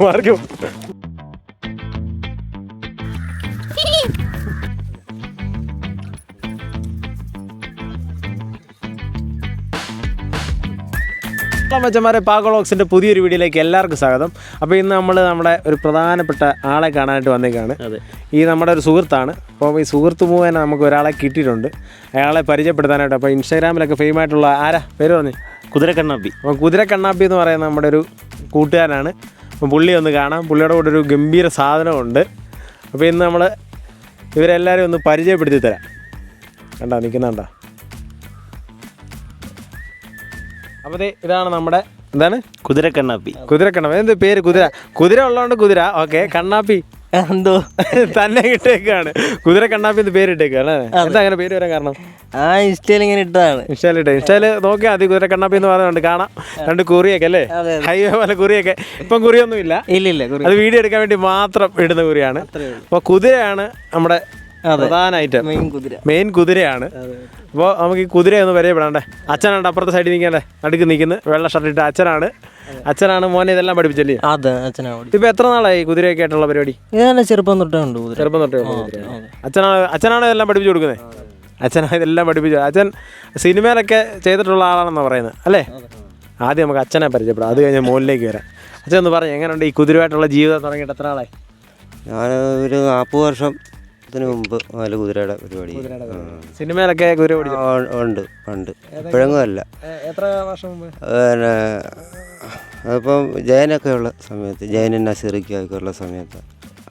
മാറിക്കോ മച്ചന്മാരെ പാകോളോക്സിന്റെ പുതിയൊരു വീഡിയോയിലേക്ക് എല്ലാവർക്കും സ്വാഗതം. അപ്പോൾ ഇന്ന് നമ്മൾ നമ്മുടെ ഒരു പ്രധാനപ്പെട്ട ആളെ കാണാനായിട്ട് വന്നേക്കാണ്. അതെ. ഈ നമ്മുടെ ഒരു സുഹൃത്താണ്. അപ്പോൾ ഈ സുഹൃത്ത് മൂവനെ നമുക്ക് ഒരാളെ കിട്ടിയിട്ടുണ്ട്. അയാളെ പരിചയപ്പെടുത്താനായിട്ട് അപ്പോൾ ഇൻസ്റ്റാഗ്രാമിലൊക്കെ ഫെയിം ആയിട്ടുള്ള ആരാ? പേര് പറഞ്ഞു. കുതിരക്കണ്ണാപ്പി. അപ്പോൾ കുതിര കണ്ണാപ്പി എന്ന് പറയുന്ന നമ്മുടെ ഒരു കൂട്ടുകാരനാണ്. അപ്പം പുള്ളി ഒന്ന് കാണാം. പുള്ളിയുടെ കൂടെ ഒരു ഗംഭീര സാധനമുണ്ട്. അപ്പോൾ ഇന്ന് നമ്മൾ ഇവരെല്ലാവരും ഒന്ന് പരിചയപ്പെടുത്തി തരാം കണ്ടോ. നിൽക്കുന്നുണ്ടോ അപ്പോൾ ഇതാണ് നമ്മുടെ എന്താണ്? കുതിര കണ്ണാപ്പി കുതിര കണ്ണാപ്പി എന്ത് പേര്? കുതിര. കുതിര ഉള്ളതുകൊണ്ട് കുതിര. ഓക്കെ കണ്ണാപ്പി. എന്തോ? തന്നെ ഇട്ടേക്കാണ്. കുതിര കണ്ണാപ്പി എന്ന് പേരിട്ടേക്കാണ് എന്താ അങ്ങനെ പേര് വരാൻ കാരണം? ആ ഇൻസ്റ്റയിൽ ഇങ്ങനെ ഇട്ടതാണ്. ഇൻസ്റ്റയിൽ ഇട്ടേ. ഇൻസ്റ്റയിൽ നോക്കിയാൽ മതി കുതിര കണ്ണാപ്പി എന്ന് പറയുന്നുണ്ട് കാണാം. രണ്ട് കുറിയൊക്കെ അല്ലേ? ഹൈവേ പോലെ കുറിയൊക്കെ. ഇപ്പം കുറിയൊന്നും ഇല്ല ഇല്ല ഇല്ല അത് വീഡിയോ എടുക്കാൻ വേണ്ടി മാത്രം ഇടുന്ന കുറിയാണ്. അപ്പോൾ കുതിരയാണ് നമ്മുടെ പ്രധാന ഐറ്റം മെയിൻ കുതിര. മെയിൻ കുതിരയാണ്. അപ്പോൾ നമുക്ക് ഈ കുതിരയൊന്ന് ഒന്ന് പരിചയപ്പെടണ്ടേ. അച്ഛനാണ് അപ്പുറത്തെ സൈഡിൽ നിൽക്കണ്ടേ നടുക്ക് നിൽക്കുന്നത് വെള്ള ഷർട്ട് ഇട്ട് അച്ഛനാണ്. അച്ഛനാണ് മോനെ ഇതെല്ലാം പഠിപ്പിച്ചല്ലേ? അതെ അച്ഛനാ ഓടി ഇപ്പൊ എത്ര നാളായി കുതിരയൊക്കെ ആയിട്ടുള്ള പരിപാടി? ഞാൻ ചെറുപ്പം തൊട്ടേ ഉണ്ട് കുതിര. ചെറുപ്പം തൊട്ടേ. അച്ഛനാണ് അച്ഛനാണ് ഇതെല്ലാം പഠിപ്പിച്ചു കൊടുക്കുന്നത് അച്ഛനാണ് ഇതെല്ലാം പഠിപ്പിച്ചു അച്ഛൻ സിനിമയിലൊക്കെ ചെയ്തിട്ടുള്ള ആളാണെന്നാണ് പറയുന്നത് അല്ലേ? ആദ്യം നമുക്ക് അച്ഛനെ പരിചയപ്പെടാം. അത് കഴിഞ്ഞ് മുകളിലേക്ക് വരാം. അച്ഛൻ ഒന്ന് പറഞ്ഞു എങ്ങനെയുണ്ട് ഈ കുതിരയായിട്ടുള്ള ജീവിതം തുടങ്ങിയിട്ട് എത്ര നാളായി? ഞാൻ ഒരു നാൽപ്പത് വർഷത്തിന് മുമ്പ് നാല് കുതിരയുടെ പരിപാടി. സിനിമയിലൊക്കെ കുതിര ഓടി ഉണ്ട് ഉണ്ട് ഇപ്പോഴെങ്ങും അല്ല. എത്ര വർഷം മുമ്പ്? പിന്നെ അതിപ്പം ജയനൊക്കെ ഉള്ള സമയത്ത് ജയനും നസീറിക്കൊക്കെ ഉള്ള സമയത്ത്.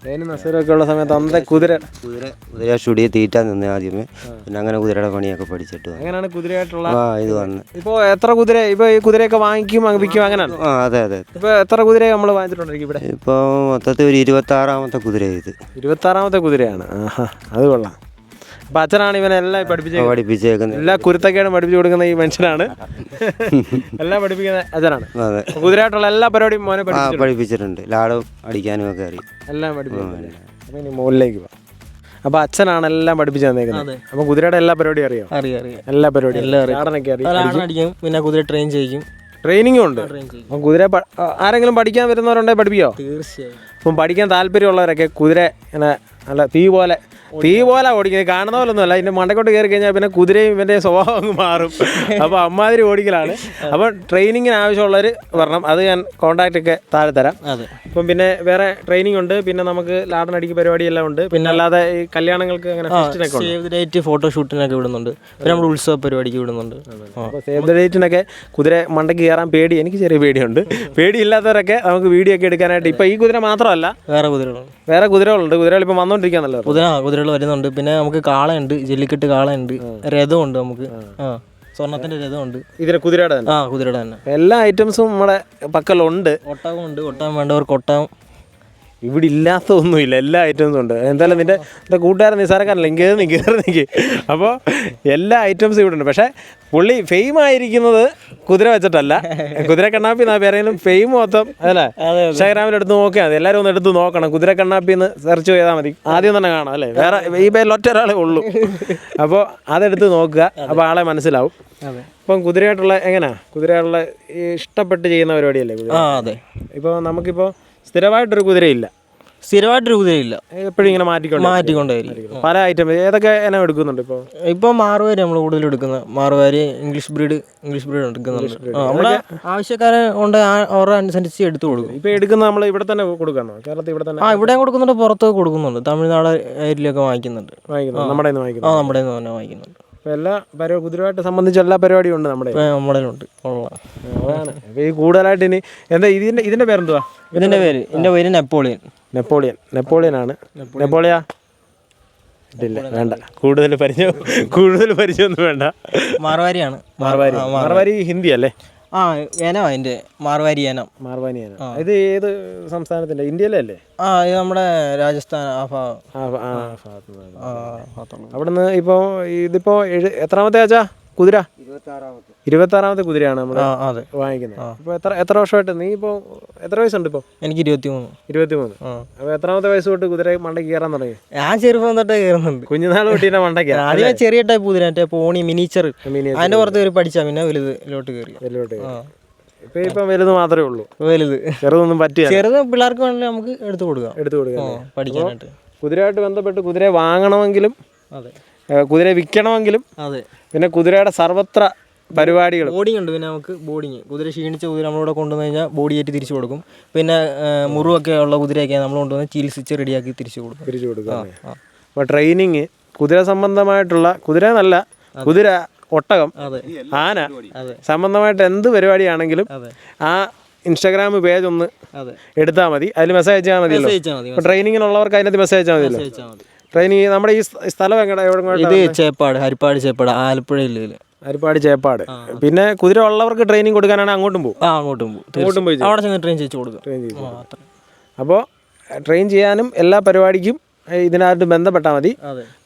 ജയനും നസീറൊക്കെ ഉള്ള സമയത്ത് അന്നത്തെ കുതിര കുതിര കുതിര സ്റ്റുഡിയോ തീറ്റാൻ നിന്ന് ആദ്യമേ. പിന്നെ അങ്ങനെ കുതിരയുടെ പണിയൊക്കെ പഠിച്ചിട്ട് വന്നു. അങ്ങനെയാണ് കുതിരയായിട്ടുള്ള ആ ഇത് വന്ന്. ഇപ്പോൾ എത്ര കുതിര ഇപ്പോൾ ഈ കുതിരയൊക്കെ വാങ്ങിക്കും അങ്ങ് വിൽക്കും അങ്ങനെയാണ്? ആ അതെ അതെ ഇപ്പോൾ എത്ര കുതിര നമ്മൾ വാങ്ങിച്ചിട്ടുണ്ടായിരിക്കും ഇവിടെ? ഇപ്പോൾ മൊത്തത്തിൽ ഒരു ഇരുപത്താറാമത്തെ കുതിര ഇത്. ഇരുപത്താറാമത്തെ കുതിരയാണ്. ആഹാ അത് കൊള്ളാം. അപ്പം അച്ഛനാണ് ഇവനെല്ലാം പഠിപ്പിച്ചത് പഠിപ്പിച്ചേക്കുന്നത്. എല്ലാ കുരുത്തക്കേടും പഠിപ്പിച്ചു കൊടുക്കുന്ന ഈ മനുഷ്യനാണ്. എല്ലാം പഠിപ്പിക്കുന്ന അച്ഛനാണ്. അതെ. അപ്പൊ എല്ലാ പരിപാടിയും മോനെ ആ പഠിപ്പിച്ചു പഠിപ്പിച്ചിട്ടുണ്ട്. ലാടവും അടിക്കാനും ഒക്കെ അറിയും. എല്ലാം പഠിപ്പിക്കുന്നു അപ്പം ഇനി മുകളിലേക്ക് പോവാം അപ്പൊ അച്ഛനാണ് എല്ലാം പഠിപ്പിച്ചു തന്നേക്കുന്നത്. അപ്പൊ കുതിരയുടെ എല്ലാ പരിപാടിയും അറിയാം? അറിയാം അറിയാം. എല്ലാ പരിപാടിയും. എല്ലാം അറിയാം. അറിയാം. ഒരാളെ അടിക്കും പിന്നെ കുതിര ട്രെയിൻ ചെയ്യിക്കും. ട്രെയിനിങ്ങും ഉണ്ട്. ചെയ്യും. അപ്പം കുതിര പ- ആ, ആരെങ്കിലും പഠിക്കാൻ വരുന്നവരുണ്ടെങ്കിൽ പഠിപ്പിക്കോ? തീർച്ചയായും. അപ്പം പഠിക്കാൻ താല്പര്യമുള്ളവരൊക്കെ കുതിര ഇങ്ങനെ നല്ല തീ പോലെ. തീ പോലെ ഓടിക്കുന്നത്. കാണുന്ന പോലെ ഒന്നുമല്ല ഇതിന്റെ മണ്ടക്കോട്ട് കയറി കഴിഞ്ഞാൽ പിന്നെ കുതിരയും ഇവന്റെ സ്വഭാവം അങ്ങ് മാറും. അപ്പോൾ അമ്മാതിരി ഓടിക്കലാണ്. അപ്പോൾ ട്രെയിനിങ്ങിന് ആവശ്യമുള്ളവർ വരണം. അത് ഞാൻ കോൺടാക്റ്റ് ഒക്കെ താഴെ തരാം. അപ്പം പിന്നെ വേറെ ട്രെയിനിങ് ഉണ്ട്. പിന്നെ നമുക്ക് ലാടൻ അടിക്ക് പരിപാടിയെല്ലാം ഉണ്ട്. പിന്നെ അല്ലാതെ ഈ കല്യാണങ്ങൾക്ക് അങ്ങനെ സേവ് ദ ഡേറ്റ് ഫോട്ടോഷൂട്ടിനൊക്കെ വിടുന്നുണ്ട്. പിന്നെ നമ്മൾ ഉത്സവ പരിപാടിക്ക് വിടുന്നുണ്ട്. സേവ് ദ ഡേറ്റിനൊക്കെ കുതിര മണ്ടയ്ക്ക് കയറാൻ പേടി. എനിക്ക് ചെറിയ പേടിയുണ്ട്. പേടിയില്ലാത്തവരൊക്കെ നമുക്ക് വീഡിയോ ഒക്കെ എടുക്കാനായിട്ട്. ഇപ്പം ഈ കുതിര മാത്രമല്ല. വേറെ കുതിരകളുണ്ട്. വേറെ കുതിരകളുണ്ട്. കുതിരകൾ ഇപ്പം കുതിര ആ, കുതിരകൾ വരുന്നുണ്ട്. പിന്നെ നമുക്ക് കാളയുണ്ട്. ജെല്ലിക്കെട്ട് കാളയുണ്ട്. രഥമുണ്ട് നമുക്ക്. ആ. സ്വർണത്തിന്റെ രഥമുണ്ട് ഇതിന് കുതിരയുടെ തന്നെ? ആ കുതിരയുടെ തന്നെ. എല്ലാ ഐറ്റംസും നമ്മുടെ പക്കലുണ്ട്. ഒട്ടകം ഉണ്ട് ഒട്ടകം വേണ്ടവർക്ക് ഒട്ടകം ഇവിടെ ഇല്ലാത്ത ഒന്നുമില്ല എല്ലാ ഐറ്റംസും ഉണ്ട്. എന്തായാലും നിന്റെ എന്റെ കൂട്ടുകാരൻ നിസ്സാരക്കാരല്ല ഇങ്ങനെ നീ കയറി നിൽക്ക് അപ്പോൾ എല്ലാ ഐറ്റംസും ഇവിടെ ഉണ്ട്. പക്ഷേ പുള്ളി ഫെയിം ആയിരിക്കുന്നത് കുതിര വെച്ചിട്ടല്ല. കുതിര കണ്ണാപ്പി എന്നാ പേരെങ്കിലും ഫെയിം മൊത്തം അതല്ലേ ഇൻസ്റ്റാഗ്രാമിൽ എടുത്ത് നോക്കിയാൽ മതി. എല്ലാവരും ഒന്ന് എടുത്ത് നോക്കണം. കുതിര കണ്ണാപ്പി എന്ന് സെർച്ച് ചെയ്താൽ മതി. ആദ്യം തന്നെ കാണാം അല്ലേ? വേറെ ഈ പേരിൽ ഒറ്റ ഒരാളെ ഉള്ളൂ. അപ്പോൾ അതെടുത്ത് നോക്കുക. അപ്പോൾ ആളെ മനസ്സിലാവും. ഇപ്പം കുതിരയായിട്ടുള്ള എങ്ങനെയാ കുതിരയായിട്ടുള്ള ഇഷ്ടപ്പെട്ട് ചെയ്യുന്ന പരിപാടിയല്ലേ കുതിര? ഇപ്പോൾ നമുക്കിപ്പോൾ സ്ഥിരമായിട്ടൊരു കുതിരയില്ല. സ്ഥിരമായിട്ടൊരു കുതിരയില്ല. എപ്പോഴും ഇങ്ങനെ മാറ്റിക്കൊണ്ട് മാറ്റിക്കൊണ്ടായിരിക്കും. പല ഐറ്റം ഏതൊക്കെ ഇനം എടുക്കുന്നുണ്ട് ഇപ്പോൾ ഇപ്പോൾ മാറുവാരി നമ്മൾ കൂടുതൽ എടുക്കുന്നത് Marwari English breed English breed എടുക്കുന്നുണ്ട്. നമ്മുടെ ആവശ്യക്കാരെ കൊണ്ട് അവരുടെ അനുസരിച്ച് എടുത്തു കൊടുക്കും. ഇപ്പോൾ എടുക്കുന്ന നമ്മൾ ഇവിടെ തന്നെ കൊടുക്കണോ കേരളത്തിൽ ഇവിടെ തന്നെ? ആ ഇവിടെ കൊടുക്കുന്നുണ്ട് പുറത്ത് കൊടുക്കുന്നുണ്ട്. തമിഴ്നാട് ഏരിയയിലൊക്കെ വാങ്ങിക്കുന്നുണ്ട്. വാങ്ങിക്കുന്നു നമ്മുടെ വാങ്ങിക്കുന്നു ആ നമ്മുടെ തന്നെ വാങ്ങിക്കുന്നുണ്ട്. അപ്പോൾ എല്ലാ പരിപാടി കുതിരമായിട്ട് സംബന്ധിച്ച എല്ലാ പരിപാടിയും ഉണ്ട് നമ്മുടെ നമ്മുടെ ഉണ്ട് അതാണ്. അപ്പോൾ ഈ കൂടുതലായിട്ട് ഇനി എന്താ ഇതിന്റെ ഇതിന്റെ പേരെന്തുവാ? ഇതിന്റെ പേര് ഇതിന്റെ പേര് നെപ്പോളിയൻ. നെപ്പോളിയൻ. നെപ്പോളിയൻ. ആണ് നെപ്പോളിയ? ഇല്ല വേണ്ട. കൂടുതൽ പരിചയം കൂടുതൽ പരിചയമൊന്നും വേണ്ട. മാർവാരിയാണ്. മാർവാരി. മാർവാരി ഹിന്ദി അല്ലേ? ആ ഏനം അതിന്റെ മാർവാരി ഏനം മാർവാനിയാണ് ഇത് ഏത് സംസ്ഥാനത്തിന്റെ ഇന്ത്യയിലെ അല്ലേ? ആ ഇത് നമ്മുടെ രാജസ്ഥാൻ ആ ഭാഗം ആ ആ. ആ ഭാഗത്തുള്ള അവിടുന്ന് ഇപ്പോൾ ഇതിപ്പോൾ എഴു എത്രാമത്തെ ആച്ചാ? കുതിര? ഇരുപത്തി ആറാമത്തെ കുതിരയാണ് നമ്മൾ അതെ. വാങ്ങിക്കുന്നത്. ഇപ്പോൾ എത്ര എത്ര വർഷമായിട്ട്? നീ ഇപ്പോൾ എത്ര വയസ്സുണ്ട് ഇപ്പോൾ എനിക്ക് ഇരുപത്തി മൂന്ന് ഇരുപത്തി മൂന്ന് അപ്പോൾ എത്രാമത്തെ വയസ്സ് തൊട്ട് കുതിര മണ്ടയ്ക്ക് കയറാൻ തുടങ്ങി? ഞാൻ ചെറുപ്പം തൊട്ടേ കയറുന്നുണ്ട്. കുഞ്ഞുനാൾ തൊട്ടിന്റെ മണ്ടയ്ക്ക് ആദ്യം ചെറിയ ടൈപ്പ് കുതിര മറ്റേ പോണി മിനിച്ചർ അതിന്റെ പുറത്ത് കയറി പഠിച്ചാ പിന്നെ വലുതിലോട്ട് കയറി. ഇതിലോട്ട് ഇപ്പൊ ഇപ്പം ഇപ്പം വലുത് മാത്രമേ ഉള്ളൂ. വലുത്. ചെറുതൊന്നും പറ്റില്ല. ചെറുത് പിള്ളേർക്ക് വേണമെങ്കിൽ നമുക്ക് എടുത്തു കൊടുക്കാം. എടുത്തു കൊടുക്കാം. പഠിക്കാനായിട്ട്. കുതിരയായിട്ട് ബന്ധപ്പെട്ട് കുതിരയെ വാങ്ങണമെങ്കിലും അതെ. ഏ, കുതിരയെ വിൽക്കണമെങ്കിലും അതെ. പിന്നെ കുതിരയുടെ സർവത്ര പരിപാടികൾ ബോഡിങ് ഉണ്ട്. പിന്നെ നമുക്ക് ബോഡിങ് കുതിര ക്ഷീണിച്ച കുതിര നമ്മളിവിടെ കൊണ്ടുവന്ന് കഴിഞ്ഞാൽ ബോഡി ആയിട്ട് തിരിച്ചു കൊടുക്കും. പിന്നെ മുറിവൊക്കെ ഉള്ള കുതിരയൊക്കെ നമ്മൾ കൊണ്ടുവന്ന് ചികിത്സിച്ച് റെഡിയാക്കി തിരിച്ചു കൊടുക്കും. തിരിച്ചു കൊടുക്കുക അപ്പൊ അപ്പോൾ ട്രെയിനിങ് കുതിര സംബന്ധമായിട്ടുള്ള കുതിര നല്ല കുതിര ഒട്ടകം ആന. സംബന്ധമായിട്ട് എന്ത് പരിപാടിയാണെങ്കിലും ആ ഇൻസ്റ്റാഗ്രാം പേജ് ഒന്ന് എടുത്താൽ മതി. അതിൽ മെസ്സേജ് അയച്ചാൽ മതിയല്ലോ. ട്രെയിനിങ്ങിനുള്ളവർക്ക് അതിനകത്ത് മെസ്സേജ് അയച്ചാൽ മതിയല്ലോ. മതി നമ്മുടെ ഈ സ്ഥലം എങ്ങടെ? എവിടെ ഇത് ചേപ്പാട് ഹരിപ്പാട് ചേപ്പാട് ആലപ്പുഴ ജില്ലയിൽ ഹരിപ്പാട് ചേപ്പാട്. പിന്നെ കുതിര ഉള്ളവർക്ക് ട്രെയിനിങ് കൊടുക്കാനാണ് അങ്ങോട്ടും പോകും ആ അങ്ങോട്ടും പോകും അങ്ങോട്ടും പോയി അവിടെ ചെന്ന് ട്രെയിൻ ചെയ്യിച്ചു കൊടുക്കും. ട്രെയിൻ ചെയ്ത് അപ്പോൾ ട്രെയിൻ ചെയ്യാനും എല്ലാ പരിപാടിക്കും ഇതിനായിട്ട് ബന്ധപ്പെട്ടാൽ മതി.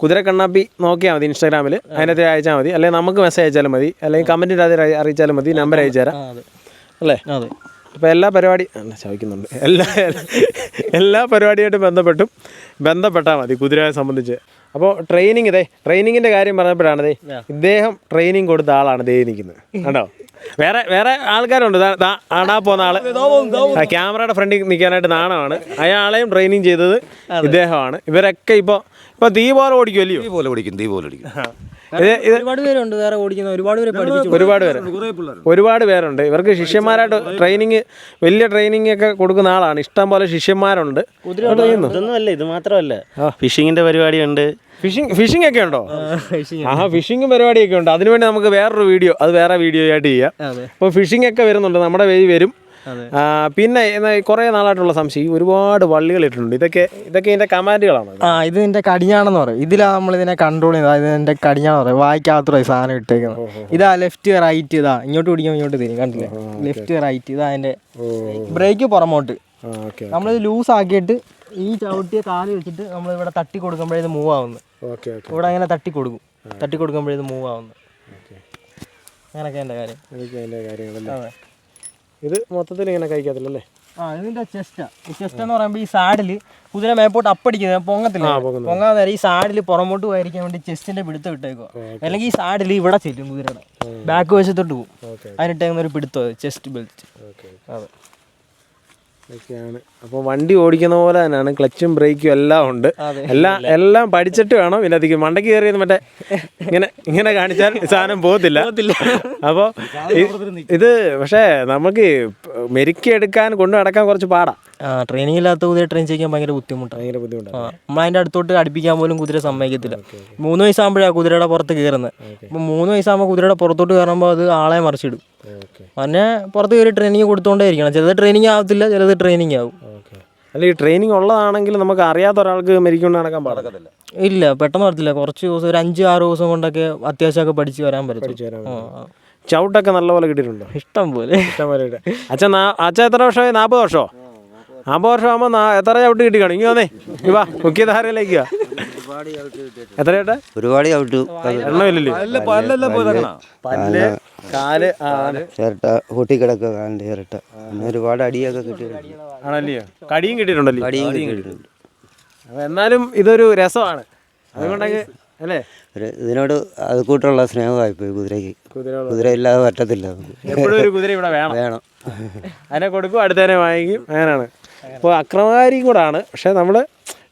കുതിര കണ്ണാപ്പി നോക്കിയാൽ മതി ഇൻസ്റ്റാഗ്രാമിൽ അതിനകത്ത് അയച്ചാൽ മതി. അല്ലെങ്കിൽ നമുക്ക് മെസ്സേജ് അയച്ചാലും മതി. അല്ലെങ്കിൽ കമന്റിന്റെ അത് അറിയിച്ചാലും മതി. നമ്പർ അയച്ചു തരാം. അല്ലേ? അതെ. അപ്പോൾ എല്ലാ പരിപാടി ചോദിക്കുന്നുണ്ട് എല്ലാ എല്ലാ പരിപാടിയായിട്ട് ബന്ധപ്പെട്ടും ബന്ധപ്പെട്ടാൽ മതി കുതിരയെ സംബന്ധിച്ച്. അപ്പോൾ ട്രെയിനിങ് ഇതേ ട്രെയിനിങ്ങിന്റെ കാര്യം പറഞ്ഞപ്പോഴാണ് ദേ ഇദ്ദേഹം ട്രെയിനിങ് കൊടുത്ത ആളാണ് ദേ നിൽക്കുന്നത് കണ്ടോ? വേറെ വേറെ ആൾക്കാരുണ്ട്. ആടാ പോകുന്ന ആൾ. ക്യാമറയുടെ ഫ്രണ്ടിൽ നിൽക്കാനായിട്ട് നാണമാണ്. അയാളെയും ട്രെയിനിങ് ചെയ്തത് ഇദ്ദേഹമാണ്. ഇവരൊക്കെ ഇപ്പോൾ ഇപ്പോൾ തീ പോലെ ഓടിക്കുമല്ലയോ തീ പോലെ ഓടിക്കും തീ പോലെ ഓടിക്കും. ഇത് ഇത് ഒരുപാട് പേരുണ്ട് വേറെ ഓടിക്കുന്ന ഒരുപാട് പേര് പഠിപ്പിച്ചു. ഒരുപാട് പേര്. ഒരുപാട് പേരുണ്ട്. ഇവർക്ക് ശിഷ്യന്മാരായിട്ട് ട്രെയിനിങ് വലിയ ട്രെയിനിങ് ഒക്കെ കൊടുക്കുന്ന ആളാണ്. ഇഷ്ടം പോലെ ശിഷ്യന്മാരുണ്ട്. ഇതൊന്നുമല്ല ഇത് മാത്രമല്ല. ഫിഷിങ്ങിന്റെ പരിപാടിയുണ്ട്. ഫിഷിംഗ് ഫിഷിംഗ് ഒക്കെ ഉണ്ടോ? ആ ഫിഷിംഗ് പരിപാടിയൊക്കെ ഉണ്ട്. അതിനുവേണ്ടി നമുക്ക് വേറൊരു വീഡിയോ അത് വേറെ വീഡിയോ ആയിട്ട് ചെയ്യാം അപ്പൊ അപ്പോൾ ഫിഷിംഗ് ഒക്കെ വരുന്നുണ്ട്. നമ്മുടെ വഴി വരും. പിന്നെ കുറേ നാളായിട്ടുള്ള സംശയം. ഈ ഒരുപാട് വള്ളികൾ ഇട്ടിട്ടുണ്ട്. ഇതൊക്കെ ഇതൊക്കെ ഇതിന്റെ കമാൻഡുകളാണ് ആ ഇത് ഇതിന്റെ കടിഞ്ഞാണെന്ന് പറയും. ഇതിലാ നമ്മൾ ഇതിനെ കൺട്രോൾ ചെയ്യുന്നത്. അതായത് ഇതിന്റെ കടിഞ്ഞാന്ന് പറയും. വായിക്കാത്ത സാധനം ഇട്ടേക്കുന്നത്. ഇതാ ലെഫ്റ്റ് റൈറ്റ് ഇതാ. ഇങ്ങോട്ട് പിടിക്കുമ്പോൾ ഇങ്ങോട്ട് തിരിയും. കണ്ടില്ലേ? ലെഫ്റ്റ് റൈറ്റ് ഇതാ അതിന്റെ ബ്രേക്ക് പുറമോട്ട്. നമ്മളിത് ലൂസ് ആക്കിയിട്ട് ഈ ചവിട്ടിയ കാൽ വെച്ചിട്ട് നമ്മൾ ഇവിടെ തട്ടി കൊടുക്കുമ്പോഴേ ഇത് മൂവ് ആവുന്നു. Okay okay. ഇവിടെ അങ്ങനെ തട്ടി കൊടുക്കും. തട്ടി കൊടുക്കുമ്പോഴേ ഇത് മൂവ് ആവുന്നു. അങ്ങനെയൊക്കെ എന്റെ കാര്യം. കാര്യങ്ങളല്ലേ? അതെ. ഇത് മൊത്തത്തിൽ ഇങ്ങനെ കഴിക്കത്തില്ലല്ലേ? ആ ഇതിന്റെ ചെസ്റ്റാ ഈ ചെസ്റ്റ് എന്ന് പറയുമ്പോൾ ഈ സാഡിൽ കുതിര മേപ്പോട്ട് അപ്പടിക്കുന്നത് പൊങ്ങത്തില്ല. പൊങ്ങാൻ നേരം ഈ സാഡിൽ പുറമോട്ട് പോയിരിക്കാൻ വേണ്ടി ചെസ്റ്റിന്റെ പിടുത്തം ഇട്ടേക്കുക അല്ലെങ്കിൽ ഈ സാഡിൽ ഇവിടെ ചെല്ലും കുതിരയുടെ ബാക്ക് വശത്തോട്ട് പോകും. അതിനിട്ടേക്കുന്ന ഒരു പിടുത്തം ചെസ്റ്റ് ബെൽറ്റ് അതെ. ഒക്കെയാണ് അപ്പോൾ വണ്ടി ഓടിക്കുന്ന പോലെ തന്നെയാണ് ക്ലച്ചും ബ്രേക്കും എല്ലാം ഉണ്ട്. എല്ലാം എല്ലാം പഠിച്ചിട്ട് വേണം ഇതിനകത്തേക്ക് മണ്ടയ്ക്ക് കയറിയത് മറ്റേ ഇങ്ങനെ ഇങ്ങനെ കാണിച്ചാൽ സാധനം പോകത്തില്ല. അപ്പോൾ ഇത് പക്ഷേ നമുക്ക് മെരുക്കി എടുക്കാൻ കൊണ്ടു നടക്കാൻ കുറച്ച് പാടാ. ആ ട്രെയിനിങ് ഇല്ലാത്ത കുതിര ട്രെയിൻ ചെയ്യാൻ ഭയങ്കര ബുദ്ധിമുട്ടാണ്. ഭയങ്കര ബുദ്ധിമുട്ടാണ് നമ്മൾ നമ്മളതിന്റെ അടുത്തോട്ട് അടുപ്പിക്കാൻ പോലും കുതിര സമ്മതിക്കത്തില്ല. മൂന്ന് വയസ്സാകുമ്പോഴാണ് കുതിരയുടെ പുറത്ത് കയറുന്നത് അപ്പം മൂന്ന് വയസ്സാകുമ്പോൾ കുതിരയുടെ പുറത്തോട്ട് കയറുമ്പോൾ അത് ആളെ മറിച്ചിടും. പിന്നെ പുറത്ത് കയറി ട്രെയിനിങ് കൊടുത്തോണ്ടേ ഇരിക്കണം. ചിലത് ട്രെയിനിങ് ആവത്തില്ല ചിലത് ട്രെയിനിങ് ആവും. അല്ല ഈ ട്രെയിനിങ് ഉള്ളതാണെങ്കിൽ നമുക്ക് അറിയാത്ത ഒരാൾക്ക് മരിക്കൊണ്ട് നടക്കാൻ പാടില്ല. ഇല്ല പെട്ടെന്ന് വരത്തില്ല കുറച്ച് ദിവസം ഒരു അഞ്ച് ആറ് ദിവസം കൊണ്ടൊക്കെ അത്യാവശ്യമൊക്കെ പഠിച്ച് വരാൻ പറ്റും. ചവിട്ടൊക്കെ നല്ലപോലെ കിട്ടിയിട്ടുണ്ടോ? ഇഷ്ടം പോലെ. ഇഷ്ടം പോലെ അച്ഛൻ നാ- അച്ഛൻ എത്ര വർഷമായി? നാൽപ്പത് വർഷമോ നാൽപ്പത് വർഷം ആകുമ്പോൾ എത്ര ചവിട്ട് കിട്ടി കാണും ഇങ്ങനെ വന്നേ ഇവാ മുഖ്യധാരയിലേക്ക് വാ. എത്ര ചേട്ടാ ഒരുപാട് ചവിട്ടു. എണ്ണമില്ലല്ലോ? പല്ല് കാൽ. ചിരട്ട കൂട്ടിക്കിടക്കുക കാലിന്റെ ചിരട്ട. പിന്നെ ഒരുപാട് അടിയൊക്കെ കിട്ടിയിട്ടുണ്ട്. ആണല്ലേ കടിയും കിട്ടിയിട്ടുണ്ടല്ലോ? കിട്ടിയിട്ടുണ്ട്. എന്നാലും ഇതൊരു രസമാണ്. അതുകൊണ്ടെങ്കിൽ അല്ലേ? ഇതിനോട് അത് കൂട്ടുള്ള സ്നേഹമായിപ്പോയി കുതിരയ്ക്ക്. കുതിര ഇല്ലാതെ പറ്റത്തില്ല എപ്പോഴും ഒരു കുതിര ഇവിടെ വേണം. വേണം. അതിനെ കൊടുക്കും അടുത്തതിനെ വാങ്ങിക്കും അങ്ങനെയാണ്. അപ്പോൾ അക്രമകാരി കൂടാണ്. പക്ഷേ നമ്മൾ